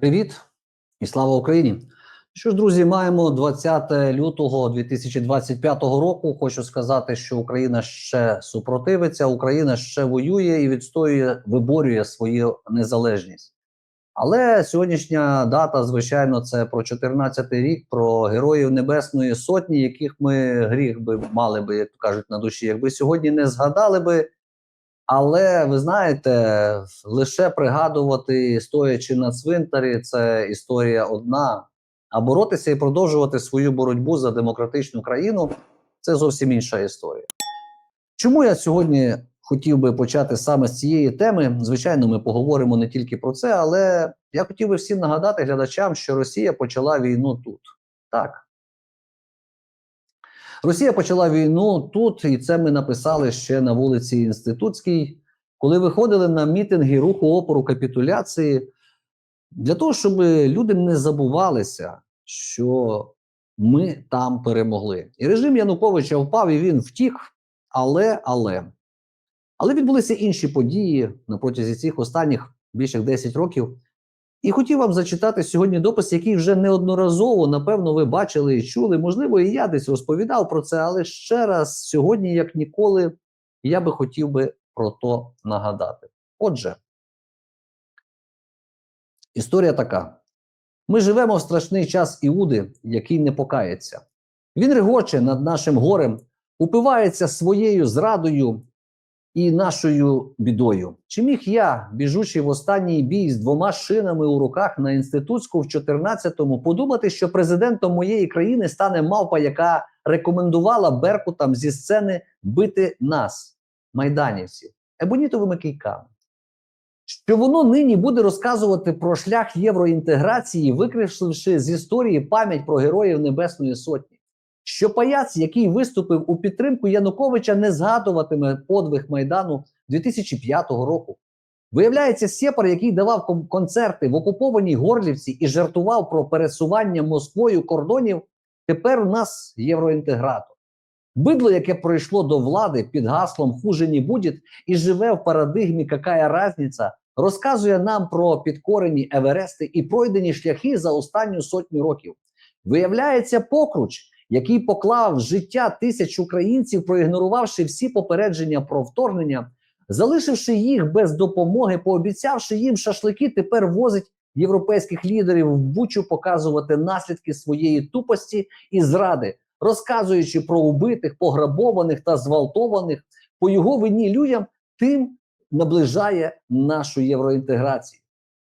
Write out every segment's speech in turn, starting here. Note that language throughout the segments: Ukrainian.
Привіт і слава Україні! Що ж, друзі, маємо 20 лютого 2025 року. Хочу сказати, що Україна ще супротивиться, Україна ще воює і відстоює, виборює свою незалежність. Але сьогоднішня дата, звичайно, це про 14-й рік, про героїв Небесної Сотні, яких ми гріх би мали би, як кажуть, на душі, якби сьогодні не згадали би. Але ви знаєте, лише пригадувати, стоячи на цвинтарі, це історія одна. А боротися і продовжувати свою боротьбу за демократичну країну це зовсім інша історія. Чому я сьогодні хотів би почати саме з цієї теми? Звичайно, ми поговоримо не тільки про це, але я хотів би всім нагадати глядачам, що Росія почала війну тут. Так. Росія почала війну тут, і це ми написали ще на вулиці Інститутській, коли виходили на мітинги руху опору капітуляції, для того, щоб люди не забувалися, що ми там перемогли. І режим Януковича впав, і він втік, але, але. Але відбулися інші події на протязі цих останніх більше 10 років. І хотів вам зачитати сьогодні допис, який вже неодноразово, напевно, ви бачили і чули. Можливо, і я десь розповідав про це, але ще раз сьогодні, як ніколи, я би хотів би про то нагадати. Отже, історія така: ми живемо в страшний час Іуди, який не покається. Він регоче над нашим горем, упивається своєю зрадою і нашою бідою. Чи міг я, біжучи в останній бій з двома шинами у руках на інститутську в 14-му, подумати, що президентом моєї країни стане мавпа, яка рекомендувала Беркутам зі сцени бити нас, майданівців, ебонітовими кийками? Що воно нині буде розказувати про шлях євроінтеграції, викривши з історії пам'ять про героїв Небесної Сотні що паяц, який виступив у підтримку Януковича, не згадуватиме подвиг Майдану 2005 року. Виявляється, Сєпар, який давав концерти в окупованій Горлівці і жартував про пересування Москвою кордонів, тепер у нас євроінтегратор. Бидло, яке пройшло до влади під гаслом «Хуже не буде» і живе в парадигмі «Какая разниця», розказує нам про підкорені Еверести і пройдені шляхи за останню сотню років. Виявляється, покруч який поклав життя тисяч українців, проігнорувавши всі попередження про вторгнення, залишивши їх без допомоги, пообіцявши їм шашлики, тепер возить європейських лідерів в Бучу показувати наслідки своєї тупості і зради, розказуючи про убитих, пограбованих та зґвалтованих по його вині людям, тим наближає нашу євроінтеграцію.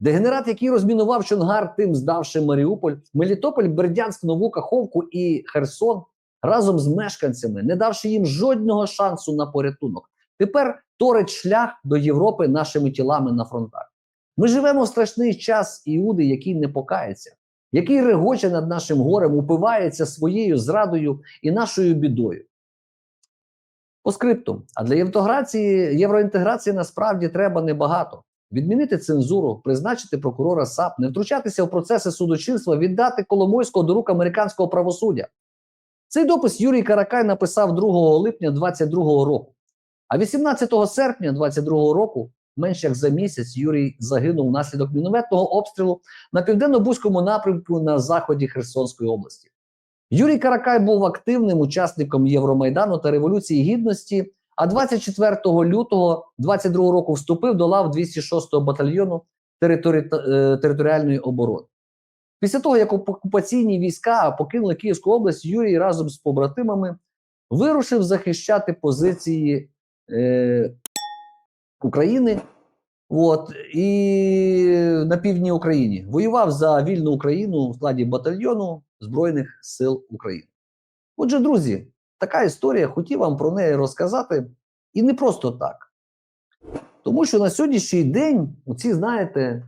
Дегенерат, який розмінував Чонгар, тим здавши Маріуполь, Мелітополь, Бердянськ, Нову Каховку і Херсон разом з мешканцями, не давши їм жодного шансу на порятунок. Тепер торить шлях до Європи нашими тілами на фронтах. Ми живемо в страшний час Іуди, який не покається, який регоче над нашим горем, упивається своєю зрадою і нашою бідою. По скрипту, а для євроінтеграції насправді треба небагато. Відмінити цензуру, призначити прокурора САП, не втручатися в процеси судочинства, віддати Коломойського до рук американського правосуддя. Цей допис Юрій Каракай написав 2 липня 2022 року. А 18 серпня 2022 року, менш як за місяць, Юрій загинув внаслідок мінометного обстрілу на південно-бузькому напрямку на заході Херсонської області. Юрій Каракай був активним учасником Євромайдану та Революції Гідності. А 24 лютого 22 року вступив до лав 206-го батальйону територі... територіальної оборони. Після того, як окупаційні війська покинули Київську область, Юрій разом з побратимами вирушив захищати позиції е, України от, і на півдні України. Воював за вільну Україну в складі батальйону Збройних сил України. Отже, друзі. Така історія, хотів вам про неї розказати, і не просто так. Тому що на сьогоднішній день ці, знаєте,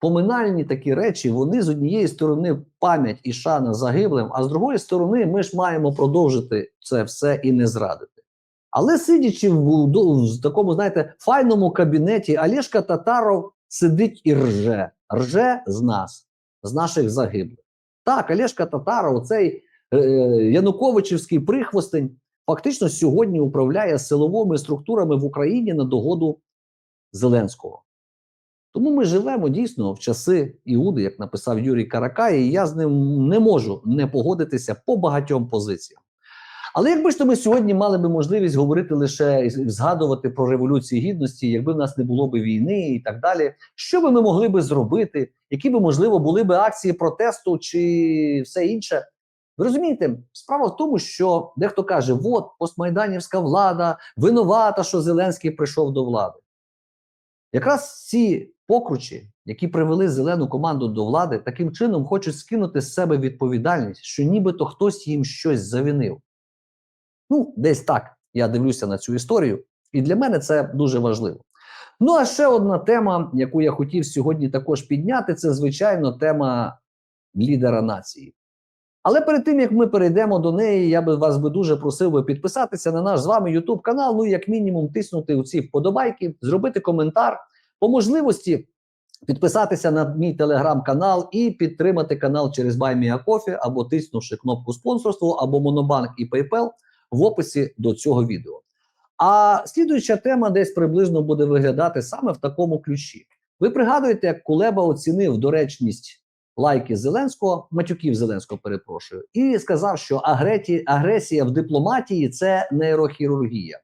поминальні такі речі, вони з однієї сторони пам'ять і шана загиблим, а з другої сторони, ми ж маємо продовжити це все і не зрадити. Але сидячи в, в, такому, знаєте, файному кабінеті, Олешка Татаров сидить і рже, рже з нас, з наших загиблих. Так, Олешка Татаров, цей. Януковичівський прихвостень фактично сьогодні управляє силовими структурами в Україні на догоду Зеленського. Тому ми живемо дійсно в часи Іуди, як написав Юрій Каракай, і я з ним не можу не погодитися по багатьом позиціям. Але якби ж то ми сьогодні мали би можливість говорити лише згадувати про революцію гідності, якби в нас не було б війни і так далі, що би ми могли би зробити, які би можливо були б акції протесту чи все інше. Ви розумієте, справа в тому, що дехто каже: от постмайданівська влада винувата, що Зеленський прийшов до влади. Якраз ці покручі, які привели зелену команду до влади, таким чином хочуть скинути з себе відповідальність, що нібито хтось їм щось завинив. Ну, десь так я дивлюся на цю історію, і для мене це дуже важливо. Ну, а ще одна тема, яку я хотів сьогодні також підняти, це звичайно тема лідера нації. Але перед тим як ми перейдемо до неї, я би вас би дуже просив би підписатися на наш з вами YouTube канал. Ну, як мінімум, тиснути у ці вподобайки, зробити коментар, по можливості підписатися на мій телеграм-канал і підтримати канал через BuyMeACoffee або тиснувши кнопку спонсорству, або Монобанк і PayPal в описі до цього відео. А слідуюча тема десь приблизно буде виглядати саме в такому ключі. Ви пригадуєте, як Кулеба оцінив доречність лайки Зеленського, матюків Зеленського, перепрошую, і сказав, що агресія в дипломатії це нейрохірургія.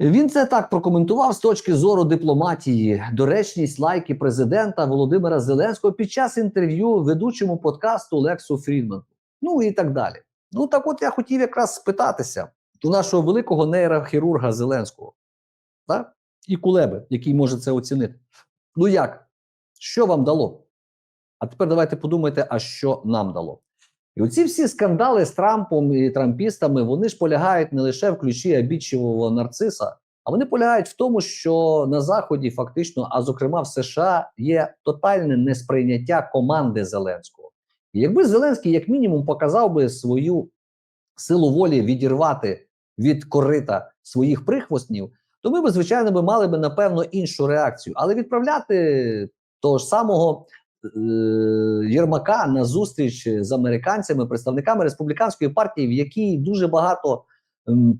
Він це так прокоментував з точки зору дипломатії, доречність лайки президента Володимира Зеленського під час інтерв'ю ведучому подкасту Лексу Фрідману. Ну і так далі. Ну так от я хотів якраз спитатися у нашого великого нейрохірурга Зеленського так? і Кулеби, який може це оцінити. Ну як? Що вам дало? А тепер давайте подумайте, а що нам дало. І оці всі скандали з Трампом і трампістами вони ж полягають не лише в ключі обідчивого нарциса, а вони полягають в тому, що на Заході фактично, а зокрема в США, є тотальне несприйняття команди Зеленського. І якби Зеленський, як мінімум, показав би свою силу волі відірвати від корита своїх прихвостнів, то ми б, звичайно, би мали би напевно іншу реакцію. Але відправляти того ж самого Єрмака на зустріч з американцями, представниками республіканської партії, в якій дуже багато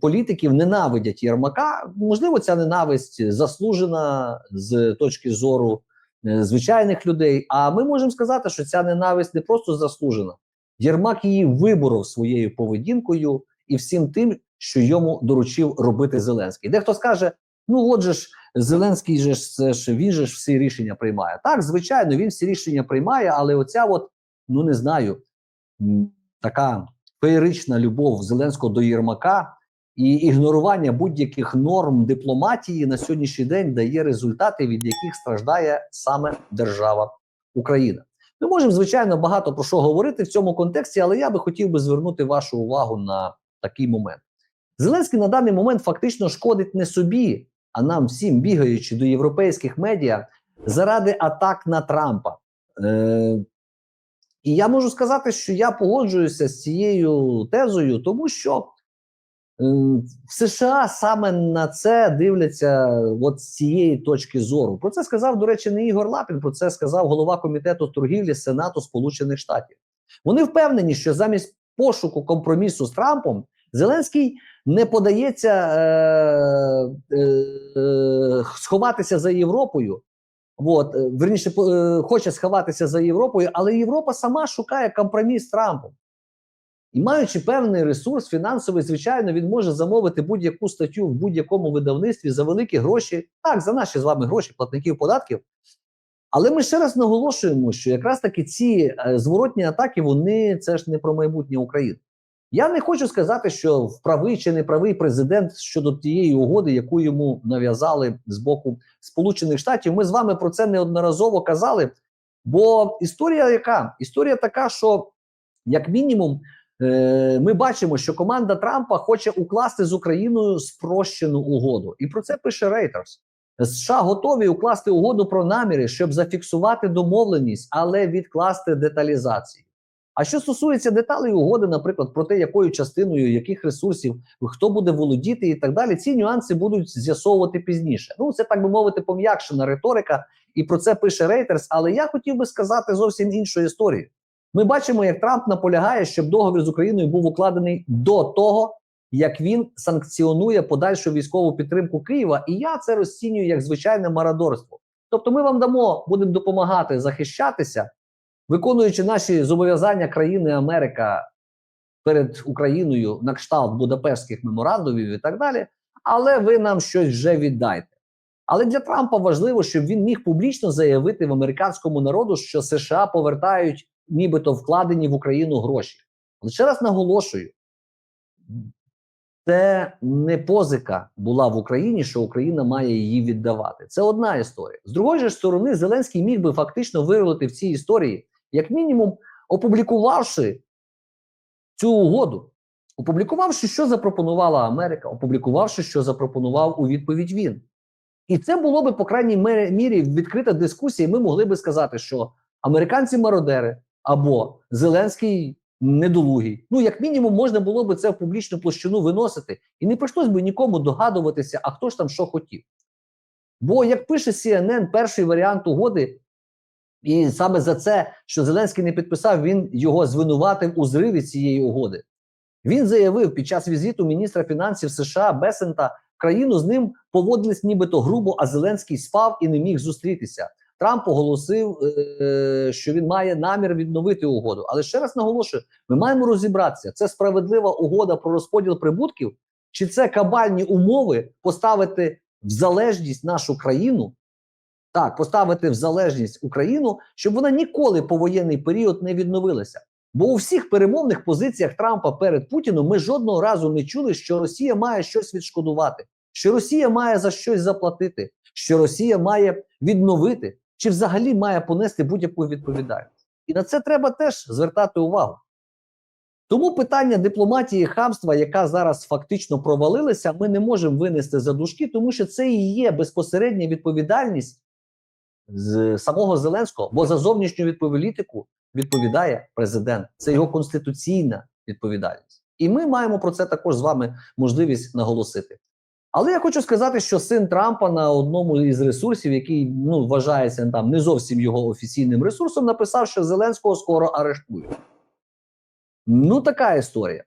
політиків ненавидять Єрмака. Можливо, ця ненависть заслужена з точки зору е, звичайних людей. А ми можемо сказати, що ця ненависть не просто заслужена. Єрмак її виборов своєю поведінкою і всім тим, що йому доручив робити Зеленський. Дехто скаже: ну, отже ж, Зеленський же ж ж він же ж всі рішення приймає. Так, звичайно, він всі рішення приймає, але оця, от, ну не знаю, така феєрична любов Зеленського до Єрмака і ігнорування будь-яких норм дипломатії на сьогоднішній день дає результати, від яких страждає саме держава Україна. Ми можемо, звичайно, багато про що говорити в цьому контексті, але я би хотів би звернути вашу увагу на такий момент. Зеленський на даний момент фактично шкодить не собі, а нам всім бігаючи до європейських медіа заради атак на Трампа. Е, і я можу сказати, що я погоджуюся з цією тезою, тому що е, в США саме на це дивляться от з цієї точки зору. Про це сказав, до речі, не Ігор Лапін, про це сказав голова комітету торгівлі Сенату Сполучених Штатів. Вони впевнені, що замість пошуку компромісу з Трампом Зеленський не подається е, е, сховатися за Європою. От, е, верніше, е, хоче сховатися за Європою, але Європа сама шукає компроміс з Трампом. І маючи певний ресурс фінансовий, звичайно, він може замовити будь-яку статтю в будь-якому видавництві за великі гроші, так, за наші з вами гроші, платників податків. Але ми ще раз наголошуємо, що якраз таки ці е, зворотні атаки, вони це ж не про майбутнє України. Я не хочу сказати, що правий чи не правий президент щодо тієї угоди, яку йому нав'язали з боку Сполучених Штатів. Ми з вами про це неодноразово казали. Бо історія яка? Історія така, що як мінімум, е, ми бачимо, що команда Трампа хоче укласти з Україною спрощену угоду, і про це пише Reuters. США готові укласти угоду про наміри, щоб зафіксувати домовленість, але відкласти деталізацію. А що стосується деталей угоди, наприклад, про те, якою частиною яких ресурсів хто буде володіти і так далі, ці нюанси будуть з'ясовувати пізніше. Ну, це так би мовити, пом'якшена риторика, і про це пише Reuters, Але я хотів би сказати зовсім іншу історію. Ми бачимо, як Трамп наполягає, щоб договір з Україною був укладений до того, як він санкціонує подальшу військову підтримку Києва, і я це розцінюю як звичайне марадорство. Тобто, ми вам дамо, будемо допомагати захищатися, виконуючи наші зобов'язання країни Америка перед Україною на кшталт Будапештських меморандумів і так далі. Але ви нам щось вже віддайте. Але для Трампа важливо, щоб він міг публічно заявити в американському народу, що США повертають нібито вкладені в Україну гроші. Але ще раз наголошую: це не позика була в Україні, що Україна має її віддавати. Це одна історія. З другої ж сторони, Зеленський міг би фактично виролити в цій історії, як мінімум, опублікувавши цю угоду, опублікувавши, що запропонувала Америка, опублікувавши, що запропонував у відповідь він. І це було би, по крайній мірі, відкрита дискусія. і Ми могли би сказати, що американці мародери або Зеленський недолугий. Ну, як мінімум, можна було би це в публічну площину виносити, і не прийшлось би нікому догадуватися, а хто ж там що хотів. Бо, як пише CNN, перший варіант угоди, і саме за це, що Зеленський не підписав, він його звинуватив у зриві цієї угоди. Він заявив під час візиту міністра фінансів США Бесента країну з ним поводились нібито грубо, а Зеленський спав і не міг зустрітися. Трамп оголосив, е, що він має намір відновити угоду. Але ще раз наголошую: ми маємо розібратися: це справедлива угода про розподіл прибутків, чи це кабальні умови поставити в залежність нашу країну. Так, поставити в залежність Україну, щоб вона ніколи по воєнний період не відновилася. Бо у всіх перемовних позиціях Трампа перед Путіном ми жодного разу не чули, що Росія має щось відшкодувати, що Росія має за щось заплатити, що Росія має відновити, чи взагалі має понести будь-яку відповідальність. І на це треба теж звертати увагу. Тому питання дипломатії хамства, яка зараз фактично провалилася, ми не можемо винести за дужки, тому що це і є безпосередня відповідальність з самого Зеленського, бо за зовнішню відповідальність відповідає президент. Це його конституційна відповідальність. І ми маємо про це також з вами можливість наголосити. Але я хочу сказати, що син Трампа на одному із ресурсів, який ну вважається там не зовсім його офіційним ресурсом, написав, що Зеленського скоро арештують. Ну, така історія.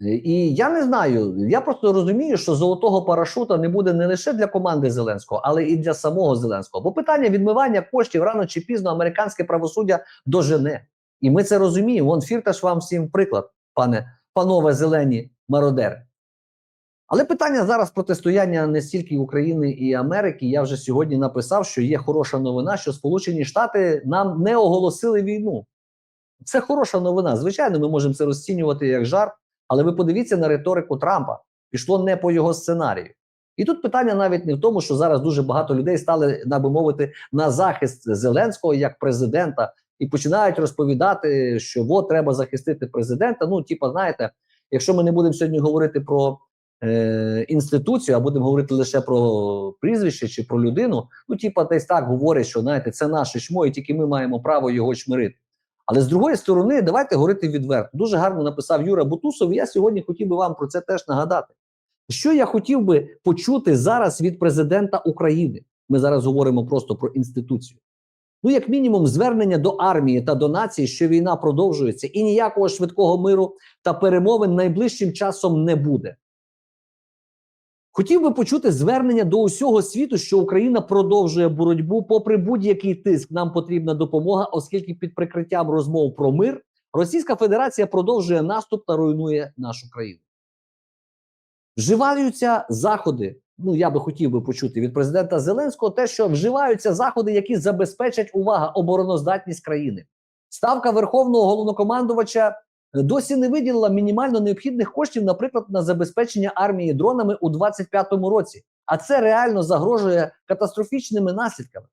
І я не знаю. Я просто розумію, що золотого парашута не буде не лише для команди Зеленського, але і для самого Зеленського. Бо питання відмивання коштів рано чи пізно американське правосуддя дожене. І ми це розуміємо. Вон Фірташ вам всім приклад, пане панове зелені мародери. Але питання зараз протистояння не стільки України і Америки. Я вже сьогодні написав, що є хороша новина, що Сполучені Штати нам не оголосили війну. Це хороша новина. Звичайно, ми можемо це розцінювати як жарт, але ви подивіться на риторику Трампа. Пішло не по його сценарію. І тут питання навіть не в тому, що зараз дуже багато людей стали, на би мовити, на захист Зеленського як президента і починають розповідати, що от треба захистити президента. Ну, типа, знаєте, якщо ми не будемо сьогодні говорити про е, інституцію, а будемо говорити лише про прізвище чи про людину, ну, типа, десь так говорять, що знаєте, це наше чмо, і тільки ми маємо право його чмирити. Але з другої сторони, давайте говорити відверто. Дуже гарно написав Юра Бутусов. і Я сьогодні хотів би вам про це теж нагадати. Що я хотів би почути зараз від президента України? Ми зараз говоримо просто про інституцію. Ну, як мінімум, звернення до армії та до нації, що війна продовжується, і ніякого швидкого миру та перемовин найближчим часом не буде. Хотів би почути звернення до усього світу, що Україна продовжує боротьбу, попри будь-який тиск. Нам потрібна допомога, оскільки під прикриттям розмов про мир Російська Федерація продовжує наступ та руйнує нашу країну. Вживаються заходи. Ну, я би хотів би почути від президента Зеленського те, що вживаються заходи, які забезпечать увага обороноздатність країни. Ставка Верховного головнокомандувача досі не виділила мінімально необхідних коштів, наприклад, на забезпечення армії дронами у 2025 році. А це реально загрожує катастрофічними наслідками.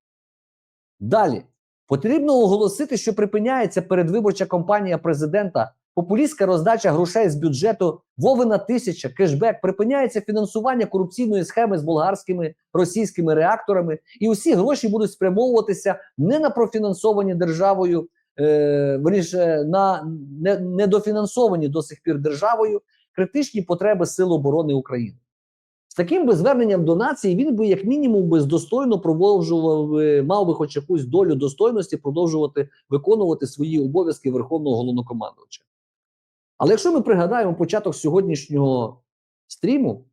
Далі. Потрібно оголосити, що припиняється передвиборча кампанія президента, популістська роздача грошей з бюджету, Вовина тисяча, кешбек, припиняється фінансування корупційної схеми з болгарськими російськими реакторами, і усі гроші будуть спрямовуватися не на профінансовані державою е, верніше, на не, недофінансовані до сих пір державою критичні потреби Сил оборони України. З таким би зверненням до нації він би, як мінімум, би достойно продовжував, мав би хоч якусь долю достойності продовжувати виконувати свої обов'язки Верховного головнокомандувача. Але якщо ми пригадаємо початок сьогоднішнього стріму,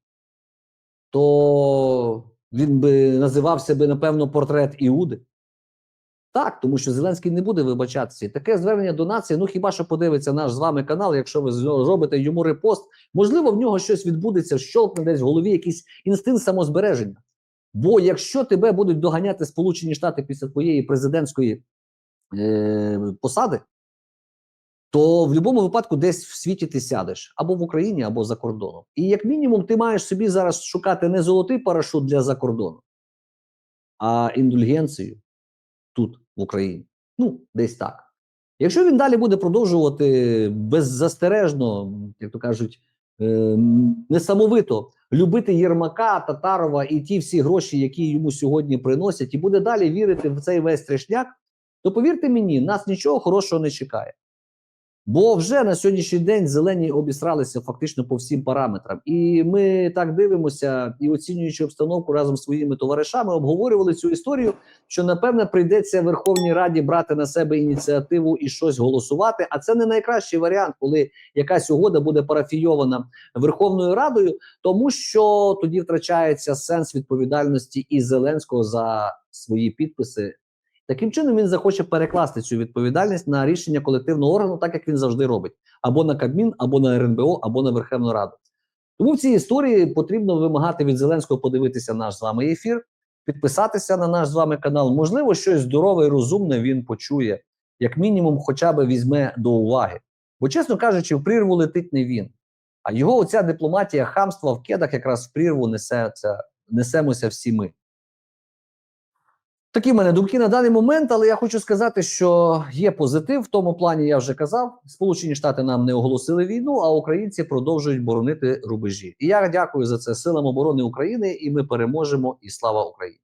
то Він би називав себе, напевно, портрет Іуди. Так, тому що Зеленський не буде вибачатися. Таке звернення до нації. Ну хіба що подивиться наш з вами канал, якщо ви зробите йому репост, можливо, в нього щось відбудеться, щолкне десь в голові якийсь інстинкт самозбереження. Бо якщо тебе будуть доганяти Сполучені Штати після твоєї президентської е, посади, то в будь-якому випадку десь в світі ти сядеш або в Україні, або за кордоном. І як мінімум, ти маєш собі зараз шукати не золотий парашут для за кордону, а індульгенцію тут, в Україні. Ну, десь так. Якщо він далі буде продовжувати беззастережно, як то кажуть, е, несамовито любити Єрмака, Татарова і ті всі гроші, які йому сьогодні приносять, і буде далі вірити в цей весь трешняк, то повірте мені, нас нічого хорошого не чекає. Бо вже на сьогоднішній день зелені обісралися фактично по всім параметрам. І ми так дивимося і оцінюючи обстановку разом з своїми товаришами, обговорювали цю історію, що напевне прийдеться Верховній Раді брати на себе ініціативу і щось голосувати. А це не найкращий варіант, коли якась угода буде парафійована Верховною Радою, тому що тоді втрачається сенс відповідальності і Зеленського за свої підписи. Таким чином він захоче перекласти цю відповідальність на рішення колективного органу, так як він завжди робить, або на Кабмін, або на РНБО, або на Верховну Раду. Тому в цій історії потрібно вимагати від Зеленського подивитися наш з вами ефір, підписатися на наш з вами канал. Можливо, щось здорове і розумне він почує, як мінімум, хоча б візьме до уваги. Бо, чесно кажучи, в прірву летить не він. А його оця дипломатія хамства в кедах якраз в прірву несеться, несемося всі ми. Такі в мене думки на даний момент, але я хочу сказати, що є позитив в тому плані, я вже казав. Сполучені Штати нам не оголосили війну, а українці продовжують боронити рубежі. І я дякую за це силам оборони України, і ми переможемо. І слава Україні!